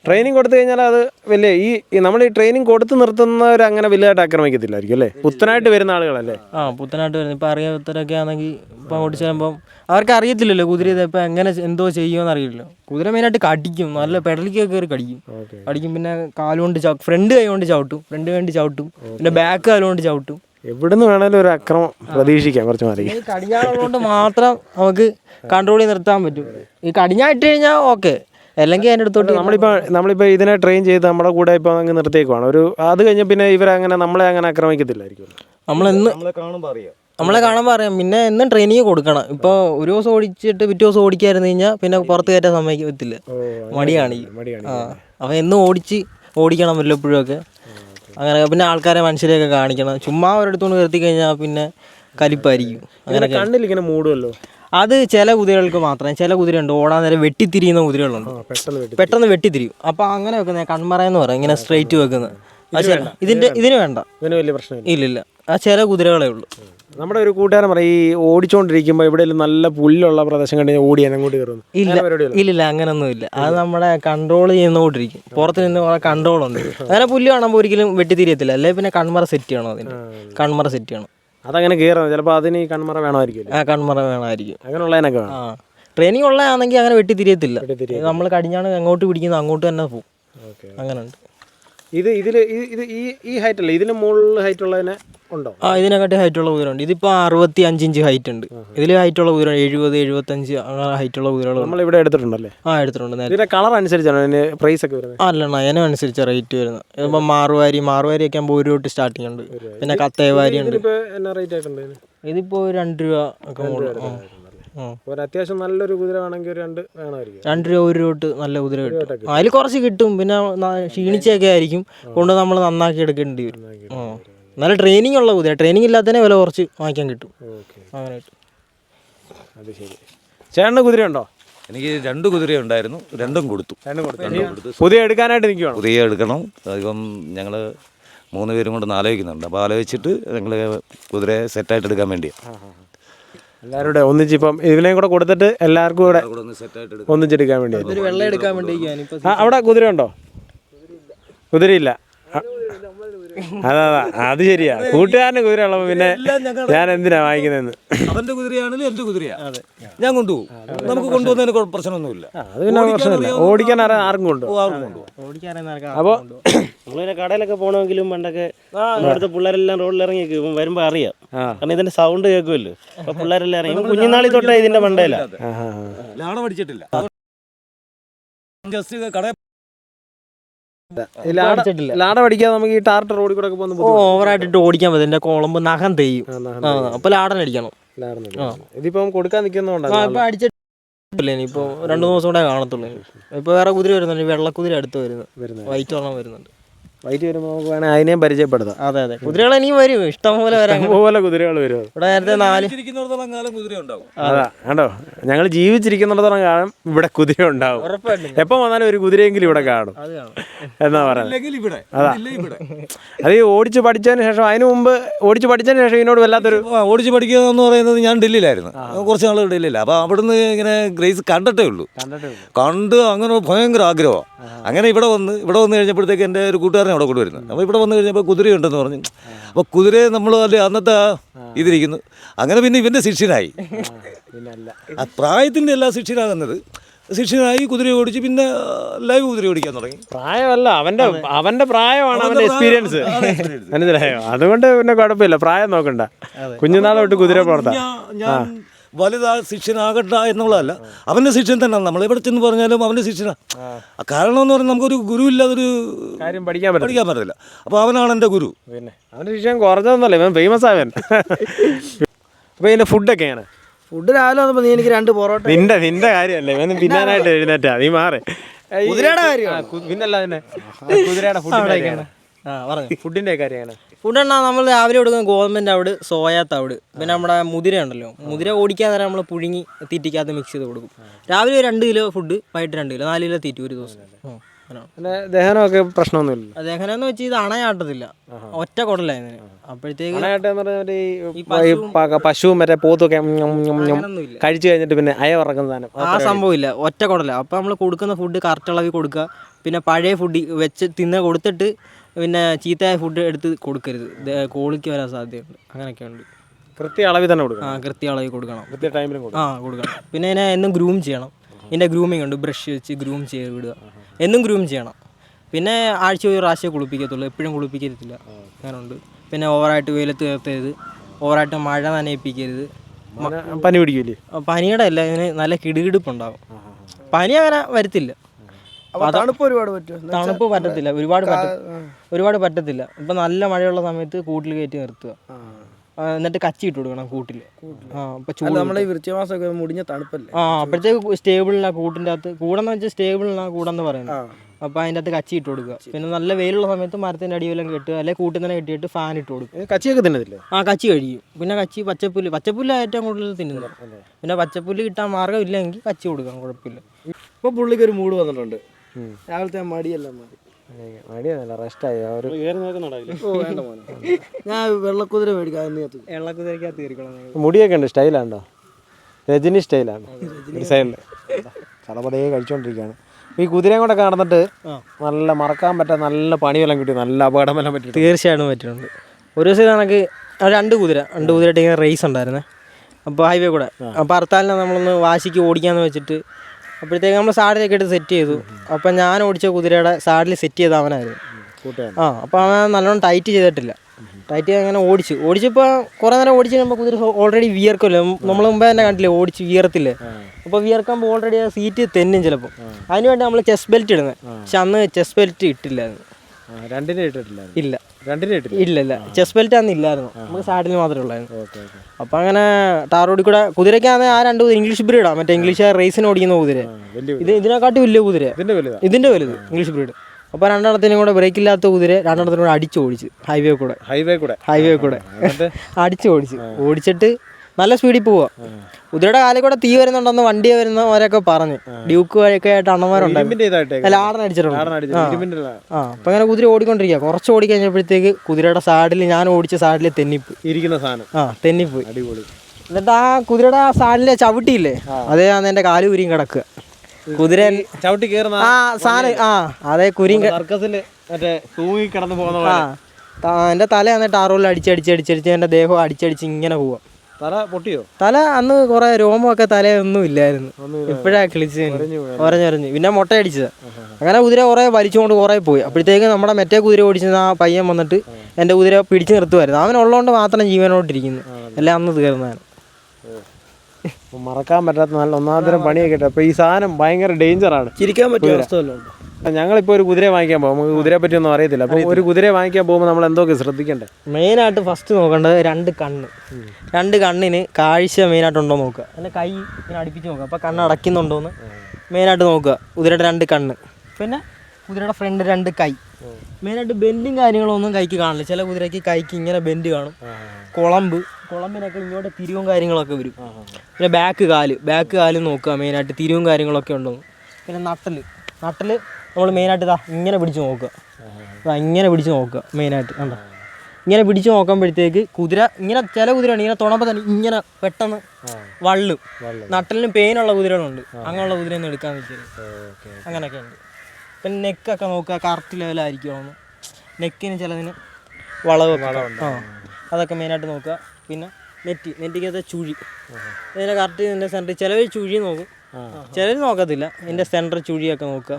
ട്രെയിനിങ് കൊടുത്തു കഴിഞ്ഞാൽ അത് വലിയ ഈ നമ്മൾ ഈ ട്രെയിനിങ് കൊടുത്ത് നിർത്തുന്നവർ അങ്ങനെ വലുതായിട്ട് ആക്രമിക്കത്തില്ലായിരിക്കും അല്ലേ? പുത്തനായിട്ട് വരുന്ന ആളുകളല്ലേ? ആ പുത്തനായിട്ട് വരുന്നത് ഇപ്പം അറിയാത്തവരൊക്കെ ആണെങ്കിൽ ഇപ്പം ഓടിച്ച് വരുമ്പം അവർക്ക് അറിയത്തില്ലല്ലോ കുതിര ഇത് ഇപ്പം എങ്ങനെ എന്തോ ചെയ്യുമെന്ന് അറിയില്ലല്ലോ. കുതിര മെയിനായിട്ട് കടിക്കും. നല്ല പെടലിക്കൊക്കെ കയറി കടിക്കും. കടിക്കും പിന്നെ കാലുകൊണ്ട് ചവിട്ടും ഫ്രണ്ട് കൈ കൊണ്ട് ചവിട്ടും. ഫ്രണ്ട് വേണ്ടി ചവിട്ടും. പിന്നെ ബാക്ക് കാലുകൊണ്ട് ചവിട്ടും. എവിടുന്ന് വേണേലും ഒരു അക്രമം പ്രതീക്ഷിക്കാം കുറച്ച് മാറി. കടിഞ്ഞാളുള്ളതുകൊണ്ട് മാത്രം നമുക്ക് കൺട്രോൾ ചെയ്ത് നിർത്താൻ പറ്റും. ഈ കടിഞ്ഞാൻ ഇട്ട് കഴിഞ്ഞാൽ ഓക്കെ അല്ലെങ്കിൽ അതിന്റെ അടുത്തോട്ട് നമ്മളിപ്പോൾ നമ്മളിപ്പോൾ ഇതിനെ ട്രെയിൻ ചെയ്ത് നമ്മുടെ കൂടെ ഇപ്പോൾ അങ്ങ് നിർത്തിയേക്കുവാണ് ഒരു അത് കഴിഞ്ഞ് പിന്നെ ഇവരങ്ങനെ നമ്മളെ അങ്ങനെ ആക്രമിക്കത്തില്ലായിരിക്കും. നമ്മളെന്ന് നമ്മളെ കാണുമ്പോൾ അറിയാം. നമ്മളെ കാണുമ്പോൾ അറിയാം. പിന്നെ എന്നും ട്രെയിനിങ് കൊടുക്കണം. ഇപ്പോൾ ഒരു ദിവസം ഓടിച്ചിട്ട് പിറ്റേ ദിവസം ഓടിക്കായിരുന്നു കഴിഞ്ഞാൽ പിന്നെ പുറത്ത് കയറ്റാൻ സമ്മതിക്കത്തില്ല. മടിയാണ്. ഈ മടിയാണ്. ആ അപ്പം എന്നും ഓടിച്ച് ഓടിക്കണം വല്ലപ്പോഴും ഒക്കെ. അങ്ങനെ പിന്നെ ആൾക്കാരെ മനുഷ്യരെയൊക്കെ കാണിക്കണം. ചുമ്മാ ഒരിടത്തുകൊണ്ട് നിർത്തി കഴിഞ്ഞാൽ പിന്നെ കലിപ്പായിരിക്കും. അങ്ങനെ കണ്ണിൽ ഇങ്ങനെ മൂടുമല്ലോ അത് ചില കുതിരകൾക്ക് മാത്രമേ ചില കുതിരയുണ്ട്. ഓടാൻ നേരം വെട്ടിത്തിരിയുന്ന കുതിരകളുണ്ട്. പെട്ടെന്ന് വെട്ടിത്തിരിയും. അപ്പോൾ അങ്ങനെ വെക്കുന്നത് കൺമറയെന്ന് പറയും. ഇങ്ങനെ സ്ട്രെയിറ്റ് വെക്കുന്നത് ഇതിന്റെ ഇതിന് വേണ്ട. ഇതിന് വലിയ പ്രശ്നമില്ല. ഇല്ലില്ല. ആ ചില കുതിരകളേ ഉള്ളൂ. നമ്മുടെ ഒരു കൂട്ടുകാരൻ പറയും ഈ ഓടിച്ചോണ്ടിരിക്കുമ്പോൾ എവിടെയെങ്കിലും നല്ല പുല്ലുള്ള പ്രദേശം കണ്ടു ഓടി ഇല്ല. കയറുന്നു ഇല്ല. ഇല്ലില്ല അങ്ങനൊന്നും ഇല്ല. അത് നമ്മുടെ കൺട്രോൾ ചെയ്യുന്നോണ്ടിരിക്കും പുറത്ത് നിന്ന് കൺട്രോൾ ഉണ്ട്. അങ്ങനെ പുല്ല് കാണുമ്പോൾ ഒരിക്കലും വെട്ടിത്തിരിയത്തില്ല അല്ലെ പിന്നെ കൺമറ സെറ്റ് ചെയ്യണം അതിന്? കൺമറ സെറ്റ് ചെയ്യണം. അതങ്ങനെ കയറണം ചിലപ്പോൾ അതിന് ഈ കൺമറ വേണമായിരിക്കും ആ കൺമറ വേണമായിരിക്കും. അങ്ങനെയുള്ളതിനൊക്കെ വേണം. ആ. ട്രെയിനിങ് ഉള്ളതാണെങ്കിൽ അങ്ങനെ വെട്ടിത്തിരിയത്തില്ല നമ്മൾ കടിഞ്ഞാണ് അങ്ങോട്ട് പിടിക്കുന്നത് അങ്ങോട്ട് തന്നെ പോകും ഓക്കെ. അങ്ങനെ ഉണ്ട് ഇത് ഇതിൽ ഇത് ഈ ഈ ഹൈറ്റ് അല്ലേ? ഇതിന് മുകളിൽ ഹൈറ്റ് ഉള്ളതിനെ ഉണ്ടോ? ആ ഇതിനെക്കാട്ടി ഹൈറ്റുള്ള കുതിരയുണ്ട് ഇതിപ്പോൾ അറുപത്തി അഞ്ച് ഇഞ്ച് ഹൈറ്റ് ഉണ്ട്. ഇതിൽ ഹൈറ്റുള്ള കുതിര എഴുപത് എഴുപത്തഞ്ച് അങ്ങനെ ഹൈറ്റുള്ള കുതിരകളുണ്ട് നമ്മൾ ഇവിടെ എടുത്തിട്ടുണ്ടല്ലേ? ആ എടുത്തിട്ടുണ്ട്. നേരത്തെ ഇതിന്റെ കളർ അനുസരിച്ചാണ്? അതിന് പ്രൈസ് ഒക്കെ വരുന്നത്? അല്ല നയനം അനുസരിച്ച് റേറ്റ് വരുന്നത്. ഇപ്പം മാറുവാരി മാറുവാരി ഒക്കെ ആകുമ്പോൾ ഒരു തൊട്ട് സ്റ്റാർട്ടിങ് ഉണ്ട്. പിന്നെ കത്തേവാരി ഉണ്ട്. ഇതിനിപ്പോൾ എന്നാ റേറ്റ് ആയിട്ടുണ്ട് ഇതിന്? ഇതിപ്പോൾ രണ്ട് രൂപ ഒക്കെ മുകളിൽ ആ. ഒരു അത്യാവശ്യം നല്ലൊരു കുതിര വേണമെങ്കിൽ ഒരു രണ്ട് വേണമായിരിക്കും. രണ്ട് രൂപ ഒരു രൂപ നല്ല കുതിര കിട്ടും. അതിൽ കുറച്ച് കിട്ടും. പിന്നെ ക്ഷീണിച്ചൊക്കെ ആയിരിക്കും. കൊണ്ട് നമ്മൾ നന്നാക്കി എടുക്കേണ്ടി വരും. നല്ല ട്രെയിനിങ് ഉള്ള കുതിര. ട്രെയിനിങ് ഇല്ലാത്തതിനെ വില കുറച്ച് വാങ്ങിക്കാൻ കിട്ടും. ഓക്കെ. അങ്ങനെ അത് ശരി. ചേട്ടന് കുതിര ഉണ്ടോ? എനിക്ക് രണ്ട് കുതിര ഉണ്ടായിരുന്നു. രണ്ടും കൊടുത്തു. രണ്ടും കൊടുത്തു. പുതിയ എടുക്കാനായിട്ട് നിൽക്കുവാണ് പുതിയ എടുക്കണം. ഇപ്പം ഞങ്ങൾ മൂന്ന് പേരും കൊണ്ട് ആലോചിക്കുന്നുണ്ട്. അപ്പോൾ ആലോചിച്ചിട്ട് ഞങ്ങൾ കുതിരയെ സെറ്റായിട്ട് എടുക്കാൻ വേണ്ടിയാണ് എല്ലാവരും കൂടെ ഒന്നിച്ചിപ്പം ഇതിനെയും കൂടെ കൊടുത്തിട്ട് എല്ലാവർക്കും കൂടെ ഒന്നിച്ചെടുക്കാൻ വേണ്ടി. ഒരു വെള്ളം എടുക്കാൻ വേണ്ടി ഞാനിപ്പോൾ ആ അവിടെ കുതിര ഉണ്ടോ കുതിരയില്ല. അതാ അതാ അത് ശരിയാ കൂട്ടുകാരന് കുതിര ഉള്ളപ്പോ പിന്നെ ഞാൻ എന്തിനാ വാങ്ങിക്കുന്നതെന്ന്. അവന്റെ കുതിരയാണെങ്കിലും എന്റെ കുതിരയാ. ഞാൻ കൊണ്ടുപോകും. നമുക്ക് കൊണ്ടുപോകുന്നതിന് പ്രശ്നമൊന്നുമില്ല. അത് പിന്നെ പ്രശ്നമില്ല. ഓടിക്കാൻ ആർക്കും കൊണ്ടുപോകും. അപ്പോ നമ്മളിങ്ങനെ കടയിലൊക്കെ പോകണമെങ്കിലും പണ്ടൊക്കെ അടുത്ത പിള്ളേരെല്ലാം റോഡിൽ ഇറങ്ങി വരുമ്പോ അറിയാം. കാരണം ഇതിന്റെ സൗണ്ട് കേൾക്കുമല്ലോ. അപ്പൊ പിള്ളേരെല്ലാം ഇറങ്ങി കുഞ്ഞുനാളി തൊട്ടേ ഇതിന്റെ മണ്ടയില ലാണ പഠിച്ചിട്ടില്ല ജസ്റ്റ് കട. ലാട പഠിക്കാതെ നമുക്ക് ഈ ടാർട്ട് റോഡിൽ കൂടെ പോകുന്ന ഓ ഓവറായിട്ടിട്ട് ഓടിക്കാൻ പറ്റും. എന്റെ കുളമ്പ് നഖം തെയ്യും. അപ്പൊ ലാടനടിക്കണം ഇതിപ്പം കൊടുക്കാൻ അടിച്ചിട്ടില്ല ഇനിയിപ്പോ രണ്ടു ദിവസം കൂടെ കാണത്തുള്ളൂ. ഇപ്പൊ വേറെ കുതിര വരുന്നുണ്ട്. വെള്ളക്കുതിര അടുത്ത് വരുന്നു. വൈറ്റ് വെള്ളം വരുന്നുണ്ട്. വൈറ്റ് വരുമ്പോൾ നമുക്ക് വേണമെങ്കിൽ അതിനെയും പരിചയപ്പെടുത്താം. അതെ അതെ. കുതിരകൾ ഇനിയും വരും. ഇഷ്ടം പോലെ വരാം പോലെ കുതിരകൾ വരും. ഇവിടെ നേരത്തെ നാല് കാലം കുതിര ഉണ്ടാവും. അതാ കണ്ടോ? ഞങ്ങൾ ജീവിച്ചിരിക്കുന്നിടത്തോളം കാലം ഇവിടെ കുതിര ഉണ്ടാവും. ഉറപ്പായിട്ടും. എപ്പോൾ വന്നാലും ഒരു കുതിരയെങ്കിലും ഇവിടെ കാണും. അത് കാണും. എന്നാ പറയുന്നത് ഇവിടെ. അതാ. ഇവിടെ. അത് ഈ ഓടിച്ച് പഠിച്ചതിന് ശേഷം അതിന് മുമ്പ് ഓടിച്ച് പഠിച്ചതിന് ശേഷം ഇതിനോട് വല്ലാത്തൊരു ആ, ഓടിച്ച് പഠിക്കുക എന്ന് പറയുന്നത് ഞാൻ ഡൽഹിയിലായിരുന്നു. കുറച്ച് നാൾ ഡൽഹിയില്ല അപ്പോൾ അവിടുന്ന് ഇങ്ങനെ ഗ്രേസ് കണ്ടിട്ടേ ഉള്ളൂ. കണ്ട് അങ്ങനെ ഭയങ്കര ആഗ്രഹമാണ് അങ്ങനെ ഇവിടെ വന്ന് ഇവിടെ വന്ന് കഴിഞ്ഞപ്പോഴത്തേക്ക് എന്റെ ഒരു കൂട്ടുകാരനെ അവിടെ കൊണ്ടുവരുന്നത്. അപ്പോൾ ഇവിടെ വന്നു കഴിഞ്ഞപ്പോൾ കുതിരയുണ്ടെന്ന് പറഞ്ഞു. അപ്പോൾ കുതിരയെ നമ്മൾ അല്ലേ അന്നത്തെ ഇതിരിക്കുന്നു. അങ്ങനെ പിന്നെ ഇവന്റെ ശിഷ്യനായി. ആ പ്രായത്തിന്റെ എല്ലാ ശിക്ഷനാകുന്നത് ശിക്ഷനായി കുതിര ഓടിച്ച് പിന്നെ ലൈവ് കുതിര ഓടിക്കാൻ തുടങ്ങി. പ്രായമല്ല അവന്റെ അവന്റെ പ്രായമാണ് അവന്റെ എക്സ്പീരിയൻസ്. മനസ്സിലായോ? അതുകൊണ്ട് പിന്നെ കുഴപ്പമില്ല പ്രായം നോക്കണ്ട. കുഞ്ഞുനാളെ തൊട്ട് കുതിര പുറത്താ വലുതാ ശിഷ്യനാകട്ട എന്നുള്ളതല്ല. അവന്റെ ശിഷ്യൻ തന്നെയാണ്. നമ്മൾ എവിടെ ചെന്ന് പറഞ്ഞാലും അവന്റെ ശിഷ്യനാണ് കാരണം എന്ന് പറഞ്ഞാൽ നമുക്കൊരു ഗുരു ഇല്ലാതൊരു കാര്യം പഠിക്കാൻ പഠിക്കാൻ പറ്റില്ല അപ്പോൾ അവനാണ് എന്റെ ഗുരു. പിന്നെ. അവന്റെ ശിഷ്യൻ കുറഞ്ഞതൊന്നല്ല ഇവൻ ഫേമസ് ആവൻ അപ്പൊ ഇതിന്റെ ഫുഡൊക്കെയാണ് ഫുഡ് രാവിലെ വന്നപ്പോൾ നീ എനിക്ക് രണ്ട് പൊറോട്ട നിന്റെ നിന്റെ കാര്യമല്ലേ. ഇവൻ പിന്നാനായിട്ട് എഴുന്നേറ്റാ. നീ മാറി. കുതിരയുടെ കാര്യം പിന്നല്ല തന്നെ കുതിരയുടെ പറഞ്ഞു. ഫുഡിന്റെ കാര്യമാണ്. ഫുഡ് നമ്മൾ രാവിലെ കൊടുക്കുന്ന ഗോതമ്പിന്റെ അവിടെ സോയാ തവിട് പിന്നെ നമ്മുടെ മുതിര ഉണ്ടല്ലോ. മുതിര ഓടിക്കാൻ നേരം നമ്മൾ പുഴുങ്ങി തീറ്റിക്കകത്ത് മിക്സ് ചെയ്ത് കൊടുക്കും. രാവിലെ ഒരു രണ്ട് കിലോ ഫുഡ് വൈകിട്ട് രണ്ട് കിലോ നാല് കിലോ തീറ്റി ഒരു ദിവസം. പിന്നെ ദഹനമൊക്കെ പ്രശ്നമൊന്നുമില്ല ദഹനം എന്ന് വെച്ചാൽ ഇത് അണയാട്ടത്തില്ല. ഒറ്റ കുടലായിരുന്നു അപ്പോഴത്തേക്ക് പശുവും മറ്റേ പോത്തൊക്കെ കഴിച്ചു കഴിഞ്ഞിട്ട് പിന്നെ അയ ഉറക്കുന്ന സാധനം. ആ സംഭവം ഇല്ല ഒറ്റ കുടല. അപ്പോൾ നമ്മൾ കൊടുക്കുന്ന ഫുഡ് കറക്റ്റ് അളവിൽ കൊടുക്കുക പിന്നെ പഴയ ഫുഡ് വെച്ച് തിന്ന കൊടുത്തിട്ട് പിന്നെ ചീത്തയായ ഫുഡ് എടുത്ത് കൊടുക്കരുത്. കോളിക്ക് വരാൻ സാധ്യതയുണ്ട്. അങ്ങനെയൊക്കെ ഉണ്ട് കൃത്യ അളവിൽ തന്നെ കൊടുക്കണം. ആ കൃത്യ അളവിൽ കൊടുക്കണം. കൃത്യ ടൈമിൽ ആ കൊടുക്കണം. പിന്നെ ഇതിനെ എന്നും ഗ്രൂം ചെയ്യണം. ഇതിന്റെ ഗ്രൂമിംഗ് ഉണ്ട്. ബ്രഷ് വെച്ച് ഗ്രൂം ചെയ്ത് വിടുക. എന്നും ഗ്രൂം ചെയ്യണം. പിന്നെ ആഴ്ച ഒരു പ്രാവശ്യം കുളിപ്പിക്കത്തുള്ളൂ. എപ്പോഴും കുളിപ്പിക്കത്തില്ല. അങ്ങനെയുണ്ട്. പിന്നെ ഓവറായിട്ട് വെയിലത്ത് നിർത്തരുത്. ഓവറായിട്ട് മഴ നനയിപ്പിക്കരുത്. പനി പിടിക്കില്ലേ പനിയുടെ അല്ല ഇതിന് നല്ല കിടുകിടുപ്പുണ്ടാവും. പനി അങ്ങനെ വരത്തില്ല. തണുപ്പ് ഒരുപാട് പറ്റും തണുപ്പ് പറ്റത്തില്ല. ഒരുപാട് പറ്റ ഒരുപാട് പറ്റത്തില്ല. ഇപ്പൊ നല്ല മഴയുള്ള സമയത്ത് കൂട്ടിൽ കയറ്റി നിർത്തുക. എന്നിട്ട് കച്ചി ഇട്ട് കൊടുക്കണം കൂട്ടിൽ. സ്റ്റേബിളിലാണ് വൃശ്ചികമാസമൊക്കെ മുടിഞ്ഞ തണുപ്പല്ലേ? ആ അപ്പോഴത്തേക്ക് സ്റ്റേബിളിനാ കൂട്ടിന്റെ അകത്ത്. കൂടെന്ന് വെച്ചാൽ സ്റ്റേബിളിനാ കൂടെന്ന് പറയുന്നത്. അപ്പൊ അതിന്റെ അകത്ത് കച്ചി ഇട്ട് കൊടുക്കുക. പിന്നെ നല്ല വെയിലുള്ള സമയത്ത് മരത്തിന്റെ അടിയെല്ലാം കെട്ടുക. അല്ലെങ്കിൽ കൂട്ടിൽ തന്നെ കെട്ടിയിട്ട് ഫാൻ ഇട്ട് കൊടുക്കുക. കച്ചിയൊക്കെ തിന്നതില്ലേ ആ കച്ചി കഴിയും. പിന്നെ കച്ചി പച്ചപ്പുല്ല്. പച്ചപ്പുല്ല ഏറ്റവും കൂടുതൽ തിന്നുന്നത്. പിന്നെ പച്ചപ്പുല്ല് കിട്ടാൻ മാർഗം ഇല്ലെങ്കിൽ കച്ചി കൊടുക്കാം കുഴപ്പമില്ല. ഇപ്പൊ പുള്ളിക്ക് ഒരു മൂഡ് വന്നിട്ടുണ്ട്. രാവിലത്തെ മടിയെല്ലാം മതി മടിയൊന്നുമില്ല റെസ്റ്റായി ഒരു? ഓ വേണ്ട മോനെ. ഞാൻ വെള്ളക്കുതിര മേടിക്കാം അതിനകത്ത് വെള്ളക്കുതിരക്കകത്ത് കയറിക്കണം മുടിയൊക്കെ ഉണ്ട് സ്റ്റൈലാണ്ടോ രജനി സ്റ്റൈലാണ്. ഒരു സൈഡിൽ ചടപടയെ കഴിച്ചുകൊണ്ടിരിക്കുകയാണ് ഈ കുതിരയും കൂടെ കാണുന്നിട്ട് നല്ല മറക്കാൻ പറ്റാത്ത നല്ല പണിയെല്ലാം കിട്ടി നല്ല അപകടം എല്ലാം പറ്റി തീർച്ചയായിട്ടും പറ്റുന്നുണ്ട് ഒരു ദിവസം കണക്ക് രണ്ട് കുതിര രണ്ട് കുതിരയായിട്ട് ഇങ്ങനെ റേസ് ഉണ്ടായിരുന്നേ. അപ്പോൾ ഹൈവേ കൂടെ. അപ്പോൾ ഹർത്താലിനെ നമ്മളൊന്ന് വാശിക്ക് ഓടിക്കാന്ന് വെച്ചിട്ട് അപ്പോഴത്തേക്ക് നമ്മൾ സാഡിലൊക്കെ ഇട്ട് സെറ്റ് ചെയ്തു. അപ്പം ഞാൻ ഓടിച്ച കുതിരയുടെ സാഡിൽ സെറ്റ് ചെയ്ത അവനായിരുന്നു. കൂട്ടുകാരൻ. ആ അപ്പോൾ അവൻ നല്ലോണം ടൈറ്റ് ചെയ്തിട്ടില്ല. ടൈറ്റ് ചെയ്ത് അങ്ങനെ ഓടിച്ചു. ഓടിച്ചപ്പോൾ കുറേ നേരം ഓടിച്ച് കഴിയുമ്പോൾ കുതിര ഓൾറെഡി വിയർക്കുമല്ലോ നമ്മൾ മുമ്പേ തന്നെ കണ്ടില്ലേ ഓടിച്ച് വിയർത്തില്ലേ? അപ്പോൾ വിയർക്കുമ്പോൾ ഓൾറെഡി ആ സീറ്റ് തെന്നും ചിലപ്പോൾ അതിനുവേണ്ടി നമ്മൾ ചെസ്റ്റ് ബെൽറ്റ് ഇടുന്നത് പക്ഷെ അന്ന് ചെസ്റ്റ് ബെൽറ്റ് ഇട്ടില്ലായിരുന്നു. രണ്ടിനും ഇട്ടിട്ടില്ല ഇല്ല. ഇട്ടില്ല? ഇല്ല ഇല്ല. ചെസ്റ്റ് ബെൽറ്റ് അന്ന് ഇല്ലായിരുന്നു. നമുക്ക് സാഡിൽ മാത്രമേ ഉള്ളായിരുന്നു. അപ്പൊ അങ്ങനെ ടാർ റോഡിൽ കൂടെ കുതിരക്കാന്ന് ആ രണ്ട് കുതിര ഇംഗ്ലീഷ് ആ മറ്റേ ഇംഗ്ലീഷ് റേസിന് ഓടിക്കുന്ന കുതിര. ഇത് ഇതിനെക്കാട്ടി വലിയ കുതിര ഇതിന്റെ വലുത്? English breed. അപ്പോൾ രണ്ടെണ്ണത്തിനും കൂടെ ബ്രേക്ക് ഇല്ലാത്ത കുതിര രണ്ടെണ്ണത്തിനും കൂടെ അടിച്ച് ഓടിച്ച്. ഹൈവേ കൂടെ. ഹൈവേ കൂടെ. ഹൈവേ കൂടെ. അടിച്ച് ഓടിച്ച്. ഓടിച്ചിട്ട് നല്ല സ്പീഡിൽ പോവാ. കുതിരയുടെ കാലിൽ കൂടെ തീ വരുന്നുണ്ടെന്ന് വണ്ടി വരുന്നവരൊക്കെ പറഞ്ഞു. ഡ്യൂക്ക് വഴിയൊക്കെ ആയിട്ട് അണ്ണന്മാരുണ്ടായിരുന്നു. അല്ല ആടൻ അടിച്ചിട്ടുണ്ട് ആ. അപ്പം അങ്ങനെ കുതിര ഓടിക്കൊണ്ടിരിക്കുക കുറച്ച് ഓടി കഴിഞ്ഞപ്പോഴത്തേക്ക് കുതിരയുടെ സാഡിൽ ഞാൻ ഓടിച്ച സാഡിൽ തെന്നിപ്പ് ഇരിക്കുന്ന സാധനം. ആ തെന്നിപ്പ് അടിപൊളി. എന്നിട്ട് ആ കുതിരയുടെ ആ സാഡിലെ ചവിട്ടിയില്ലേ? അതേ ആണ് എന്റെ കാൽ ഉരിയും കിടക്കുക. കുതിര ചവിട്ടി കയറുന്ന ആ സാധനം ആ അതേ കുരി മറ്റേ തൂങ്ങി കിടന്നു പോകുന്ന എന്റെ തല എന്നിട്ട് ആറോളിൽ അടിച്ചടിച്ചടിച്ചടിച്ച് എന്റെ ദേഹം അടിച്ചടിച്ച് ഇങ്ങനെ പോവാം. തല പൊട്ടിയോ? തല അന്ന് കുറെ രോമമൊക്കെ തലയൊന്നും ഇല്ലായിരുന്നു. ഇപ്പോഴാ കിളിച്ച് ഒരഞ്ഞൊരഞ്ഞ്. പിന്നെ മുട്ടയടിച്ചത്. അങ്ങനെ കുതിര കുറെ വലിച്ചുകൊണ്ട് കുറെ പോയി. അപ്പോഴത്തേക്ക് നമ്മുടെ മറ്റേ കുതിര ഓടിച്ചിരുന്ന ആ പയ്യൻ വന്നിട്ട് എന്റെ കുതിര പിടിച്ചു നിർത്തുമായിരുന്നു. അവൻ ഉള്ളതുകൊണ്ട് മാത്രം ജീവനോട്ടിരിക്കുന്നു എല്ലാം അന്ന് തീർന്നാണ് മറക്കാൻ പറ്റാത്ത നല്ല ഒന്നാന്തരം പണിയൊക്കെ ഇട്ട് അപ്പൊ ഈ സാധനം ഭയങ്കര ഡേഞ്ചറാണ്. ചിരിക്കാൻ പറ്റിയ അവസ്ഥ ഞങ്ങളിപ്പോൾ ഒരു കുതിരയെ വാങ്ങിക്കാൻ പോകും നമുക്ക് കുതിരയെ പറ്റി ഒന്നും അറിയത്തില്ല. അപ്പോൾ ഒരു കുതിരയെ വാങ്ങിക്കാൻ പോകുമ്പോൾ നമ്മൾ എന്തൊക്കെ ശ്രദ്ധിക്കണ്ടേ? മെയിനായിട്ട് ഫസ്റ്റ് നോക്കേണ്ടത് രണ്ട് കണ്ണ്. രണ്ട് കണ്ണിന് കാഴ്ച മെയിനായിട്ട് ഉണ്ടോ നോക്കുക. അതിന്റെ കൈ ഇങ്ങനെ അടുപ്പിച്ച് നോക്കുക. അപ്പോൾ കണ്ണ് അടയ്ക്കുന്നുണ്ടോയെന്ന് മെയിനായിട്ട് നോക്കുക. കുതിരയുടെ രണ്ട് കണ്ണ്. പിന്നെ കുതിരയുടെ ഫ്രണ്ട് രണ്ട് കൈ. മെയിനായിട്ട് ബെൻഡും കാര്യങ്ങളൊന്നും കൈക്ക് കാണില്ല. ചില കുതിരയ്ക്ക് കൈക്ക് ഇങ്ങനെ ബെൻഡ് കാണും. കുളമ്പ്. കുളമ്പിനൊക്കെ ഇങ്ങോട്ട് തിരിവും കാര്യങ്ങളൊക്കെ വരും. പിന്നെ ബാക്ക് കാൽ. ബാക്ക് കാൽ നോക്കുക മെയിനായിട്ട്. തിരിവും കാര്യങ്ങളൊക്കെ ഉണ്ടോ പിന്നെ നട്ടൽ നട്ടൽ നമ്മൾ മെയിനായിട്ട് ഇതാ ഇങ്ങനെ പിടിച്ച് നോക്കുക. ഇതാ ഇങ്ങനെ പിടിച്ച് നോക്കുക മെയിനായിട്ട് കണ്ടോ? ഇങ്ങനെ പിടിച്ച് നോക്കുമ്പോഴത്തേക്ക് കുതിര ഇങ്ങനെ ചില കുതിരയാണ് ഇങ്ങനെ തുണമ്പോൾ തന്നെ ഇങ്ങനെ പെട്ടെന്ന് വള്ളും. നട്ടലിന് പെയിനുള്ള കുതിരകളുണ്ട്. അങ്ങനെയുള്ള കുതിരയൊന്നും എടുക്കാൻ നിൽക്കരുത് അങ്ങനെയൊക്കെ ഉണ്ട് പിന്നെ നെക്കൊക്കെ നോക്കുക കറക്റ്റ് ലെവലായിരിക്കും നെക്കിന് ചിലതിന് വളവ് ആ. അതൊക്കെ മെയിനായിട്ട് നോക്കുക. പിന്നെ നെറ്റി നെറ്റിക്കകത്തെ ചുഴി. ഇതിനെ കറക്റ്റ് ഇതിന്റെ സെന്റർ ചിലവർ ചുഴി നോക്കും. ചിലർ നോക്കത്തില്ല. എന്റെ സെന്റർ ചുഴിയൊക്കെ നോക്കുക.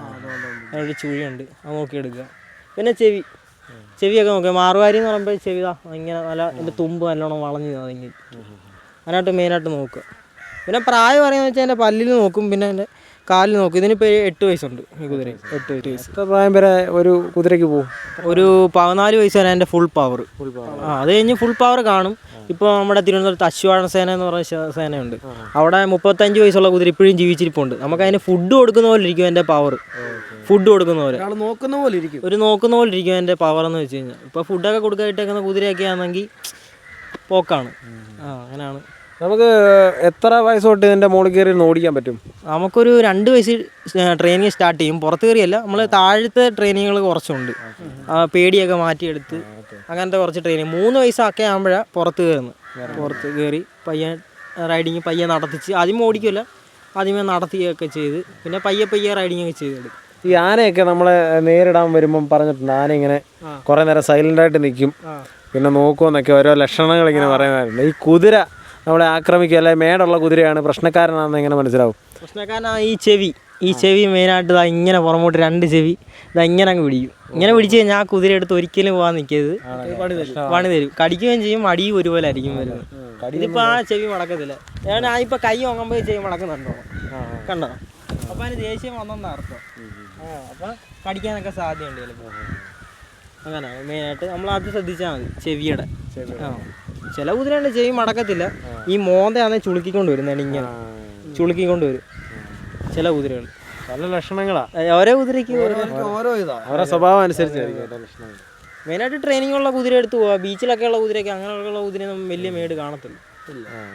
അതിനൊരു ചുഴിയുണ്ട്. അത് നോക്കിയെടുക്കുക. പിന്നെ ചെവി. ചെവിയൊക്കെ നോക്കുക. മാറുവാരി എന്ന് പറയുമ്പോൾ ചെവി ദാ ഇങ്ങനെ നല്ല എന്റെ തുമ്പ് നല്ലോണം വളഞ്ഞു അതെങ്കിൽ അതിനായിട്ട് മെയിനായിട്ട് നോക്കുക. പിന്നെ പ്രായം പറയുന്നത് വെച്ചാൽ എന്റെ പല്ലിൽ നോക്കും പിന്നെ എന്റെ കാലിൽ നോക്കും. ഇതിനിപ്പോൾ എട്ട് വയസ്സുണ്ട് ഈ കുതിര എട്ട് എട്ട് വയസ്സ്. എത്ര പ്രായം വരെ ഒരു കുതിരയ്ക്ക് പോകും? ഒരു പതിനാല് വയസ്സ് വരെ എന്റെ ഫുൾ പവർ ആ അത് കഴിഞ്ഞ് ഫുൾ പവർ കാണും. ഇപ്പോൾ നമ്മുടെ തിരുവനന്തപുരത്ത് അശ്വാന സേന എന്ന് പറഞ്ഞ സേനയുണ്ട്. അവിടെ മുപ്പത്തഞ്ച് വയസ്സുള്ള കുതിര ഇപ്പോഴും ജീവിച്ചിരിപ്പുണ്ട്. നമുക്ക് അതിന് ഫുഡ് കൊടുക്കുന്ന പോലെ ഇരിക്കും എന്റെ പവർ ഫുഡ് കൊടുക്കുന്ന പോലെ. നോക്കുന്ന പോലെ ഇരിക്കും. ഒരു നോക്കുന്ന പോലെ ഇരിക്കും എന്റെ പവർ എന്ന് വെച്ച് കഴിഞ്ഞാൽ ഇപ്പോൾ ഫുഡൊക്കെ കൊടുക്കായിട്ടേക്കുന്ന കുതിരയൊക്കെ ആണെങ്കിൽ പോക്കാണ്. ആ അങ്ങനെയാണ് നമുക്ക് എത്ര വയസ്സ് തൊട്ട് ഇതിന്റെ മുകളിൽ കയറി ഓടിക്കാൻ പറ്റും? നമുക്കൊരു രണ്ട് വയസ്സ് ട്രെയിനിങ് സ്റ്റാർട്ട് ചെയ്യും. പുറത്ത് കയറിയല്ല നമ്മൾ താഴത്തെ ട്രെയിനിങ്ങുകൾ കുറച്ചുണ്ട്. പേടിയൊക്കെ മാറ്റിയെടുത്ത് അങ്ങനത്തെ കുറച്ച് ട്രെയിനിങ് മൂന്ന് വയസ്സൊക്കെ ആകുമ്പോഴാണ് പുറത്ത് കയറുന്നത്. പുറത്ത് കയറി പയ്യെ റൈഡിങ് പയ്യെ നടത്തിച്ച് ആദ്യം ഓടിക്കില്ല ആദ്യമേ നടത്തുകയൊക്കെ ചെയ്ത് പിന്നെ പയ്യെ പയ്യെ റൈഡിങ് ഒക്കെ ചെയ്തെടുക്കും. ഈ ആനയൊക്കെ നമ്മളെ നേരിടാൻ വരുമ്പം പറഞ്ഞിട്ടുണ്ട് ആന ഇങ്ങനെ കുറേ നേരം സൈലന്റ് ആയിട്ട് നിൽക്കും. പിന്നെ നോക്കുമെന്നൊക്കെ ഓരോ ലക്ഷണങ്ങൾ ഇങ്ങനെ പറയുന്നവരുണ്ട്. ഈ കുതിര നമ്മളെ ആക്രമിക്കുക അല്ലെ? മേടുള്ള കുതിരയാണ്. പ്രശ്നക്കാരനാണെന്ന് എങ്ങനെ മനസ്സിലാവും? പ്രശ്നക്കാരനാ ഈ ചെവി. ഈ ചെവി മെയിനായിട്ട് ഇതാ ഇങ്ങനെ പുറമോട്ട് രണ്ട് ചെവി ഇതാ ഇങ്ങനെ അങ്ങ് പിടിക്കും. ഇങ്ങനെ പിടിച്ച് കഴിഞ്ഞാൽ ആ കുതിര എടുത്ത് ഒരിക്കലും പോകാൻ നിൽക്കരുത്. പണി തരും. കടിക്കുകയും ചെയ്യും അടിയും ഒരുപോലെ ആയിരിക്കും വരുന്നത്. ഇതിപ്പോ ആ ചെവി മടക്കത്തില്ല. ഞാൻ ആ ഇപ്പം കൈ വാങ്ങുമ്പോൾ ചെവി മടക്കുന്നുണ്ടോ? കണ്ടോ? അപ്പം അതിന് ദേഷ്യം വന്നെന്ന അർത്ഥം. ആ അപ്പം കടിക്കാനൊക്കെ സാധ്യതയുണ്ട് ചിലപ്പോൾ അങ്ങനെ മെയിനായിട്ട് നമ്മൾ ആദ്യം ശ്രദ്ധിച്ചാൽ മതി ചെവിയുടെ. ആ. ചില കുതിരയുണ്ട് ചെവി മടക്കത്തില്ല. ഈ മോന്തയാണ് ചുളുക്കിക്കൊണ്ട് വരുന്നത് ഇങ്ങനെ. ചുളുക്കിക്കൊണ്ട് വരും ചില കുതിരകൾ. പല ലക്ഷണങ്ങളാ. ഓരോ കുതിരയ്ക്ക് ഓരോ ഇതാ. ഓരോ സ്വഭാവം അനുസരിച്ചായിരിക്കും ലക്ഷണങ്ങൾ. മെയിനായിട്ട് ട്രെയിനിങ് ഉള്ള കുതിര എടുത്ത് പോവാ. ബീച്ചിലൊക്കെ ഉള്ള കുതിരയൊക്കെ അങ്ങനെയുള്ള കുതിരയൊന്നും വലിയ മേട് കാണത്തില്ല.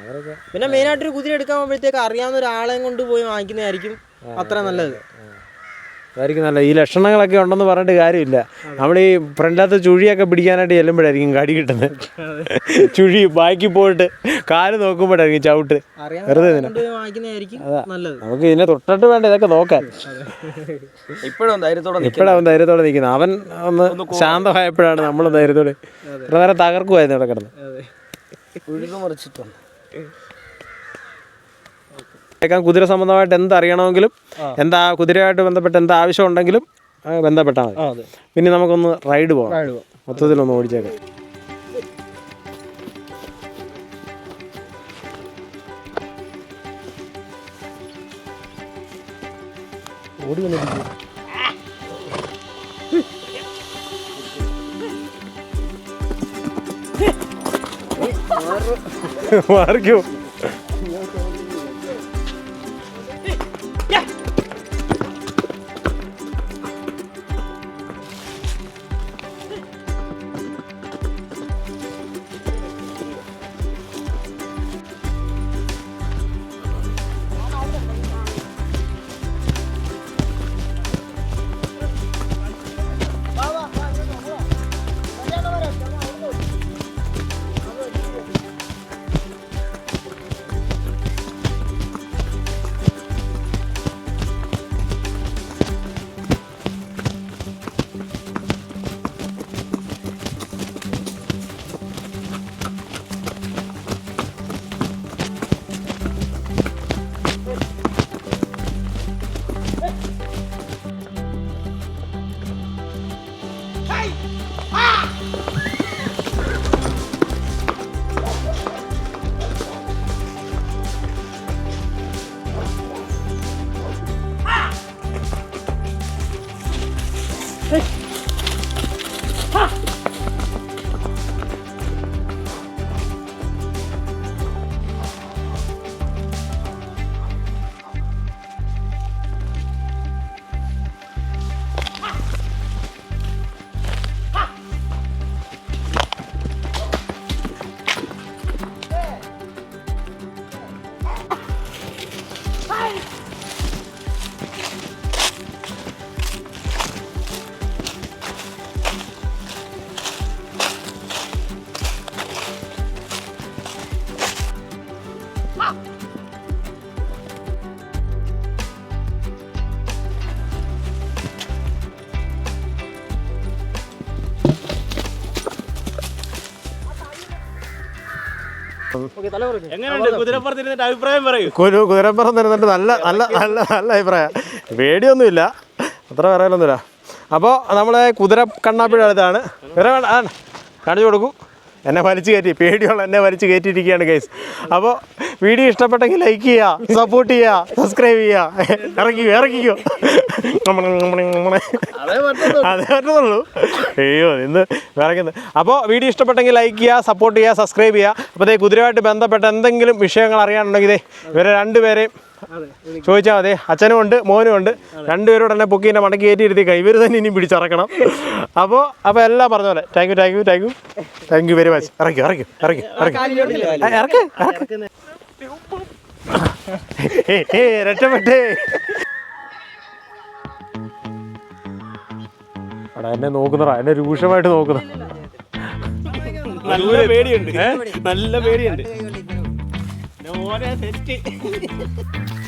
അവരൊക്കെ പിന്നെ മെയിനായിട്ട് ഒരു കുതിര എടുക്കാൻ പോകുമ്പോഴത്തേക്ക് അറിയാവുന്ന ഒരാളെയും കൊണ്ട് പോയി വാങ്ങിക്കുന്നതായിരിക്കും അത്ര നല്ലത്. അതായിരിക്കും നല്ല ഈ ലക്ഷണങ്ങളൊക്കെ ഉണ്ടെന്ന് പറഞ്ഞിട്ട് കാര്യമില്ല. നമ്മൾ ഈ ഫ്രണ്ടിലത്തെ ചുഴിയൊക്കെ പിടിക്കാനായിട്ട് ചെല്ലുമ്പോഴായിരിക്കും കടി കിട്ടുന്നത്. ചുഴി ബാക്കി പോയിട്ട് കാൽ നോക്കുമ്പോഴായിരിക്കും ചവിട്ട്. വെറുതെ നമുക്ക് ഇതിനെ തൊട്ടിട്ട് വേണ്ട ഇതൊക്കെ നോക്കാൻ ഇപ്പോഴും ധൈര്യത്തോടെ ധൈര്യത്തോടെ നിൽക്കുന്നത് അവൻ ഒന്ന് ശാന്തമായപ്പോഴാണ് നമ്മൾ ധൈര്യത്തോടെ. ഇത്ര നേരം തകർക്കുമായിരുന്നു ഇവിടെ കിടന്ന്. ഉഴുതു മറിച്ചിട്ടുണ്ട് കേൾക്കാൻ കുതിര സംബന്ധമായിട്ട് എന്തറിയണമെങ്കിലും എന്താ കുതിരയായിട്ട് ബന്ധപ്പെട്ട് എന്താ ആവശ്യം ഉണ്ടെങ്കിലും ബന്ധപ്പെട്ടാൽ മതി. പിന്നെ നമുക്കൊന്ന് റൈഡ് പോകാം റൈഡ് പോകാം. മൊത്തത്തിലൊന്ന് ഓടിച്ചേക്കാം. ഓടി വന്നിരിക്കും. മാറിക്കോ. Hey. എങ്ങനെയുണ്ട്? കുതിരപ്പുറത്തിരുന്നിട്ട് അഭിപ്രായം പറയൂ. കുരു കുതിരപ്പുറം തരുന്നിട്ട് നല്ല നല്ല നല്ല നല്ല അഭിപ്രായം. പേടിയൊന്നുമില്ല. അത്ര പറയാനൊന്നുമില്ല അപ്പോൾ നമ്മളെ കുതിര കണ്ണാപ്പിഴ അടുത്താണ് ആ, കാണിച്ചു കൊടുക്കൂ. എന്നെ വലിച്ചു കയറ്റി. പേടിയുള്ള എന്നെ വലിച്ചു കയറ്റിയിരിക്കുകയാണ് ഗൈസ് അപ്പോൾ വീഡിയോ ഇഷ്ടപ്പെട്ടെങ്കിൽ ലൈക്ക് ചെയ്യുക സപ്പോർട്ട് ചെയ്യുക സബ്സ്ക്രൈബ് ചെയ്യുക. ഇറക്കിക്കോ ഇറക്കിക്കോ നമ്മളെ നമ്മളെ നമ്മളെ അതേ പറ്റത്തുള്ളൂ. അയ്യോ ഇന്ന് വിറയ്ക്കുന്നത്. അപ്പോൾ വീഡിയോ ഇഷ്ടപ്പെട്ടെങ്കിൽ ലൈക്ക് ചെയ്യുക സപ്പോർട്ട് ചെയ്യുക സബ്സ്ക്രൈബ് ചെയ്യുക. അപ്പോൾ കുതിരയുമായിട്ട് ബന്ധപ്പെട്ട എന്തെങ്കിലും വിഷയങ്ങൾ അറിയാനുണ്ടെങ്കിൽ ഇവരെ രണ്ടുപേരെയും ചോദിച്ചാൽ മതി. അച്ഛനും ഉണ്ട് മോനും ഉണ്ട്. രണ്ടുപേരോട് തന്നെ എന്നെ മടക്കി കയറ്റി ഇരുത്തിക്കാം ഇവർ തന്നെ ഇനിയും പിടിച്ചിറക്കണം. അപ്പോ അപ്പോൾ എല്ലാം പറഞ്ഞ പോലെ. Thank you thank you thank you thank you very much ഇറക്കി ഇറക്കി ഇറക്കി ഇറക്കി. ഇറക്കി ഇറക്കി. രക്ഷപ്പെട്ടേ. എടാ എന്നെ നോക്കുന്നടാ. എന്നെ രൂക്ഷമായിട്ട് നോക്കുന്ന നല്ല പേടിയുണ്ട്. നല്ല പേടിയുണ്ട്. ഓരോ സെറ്റ്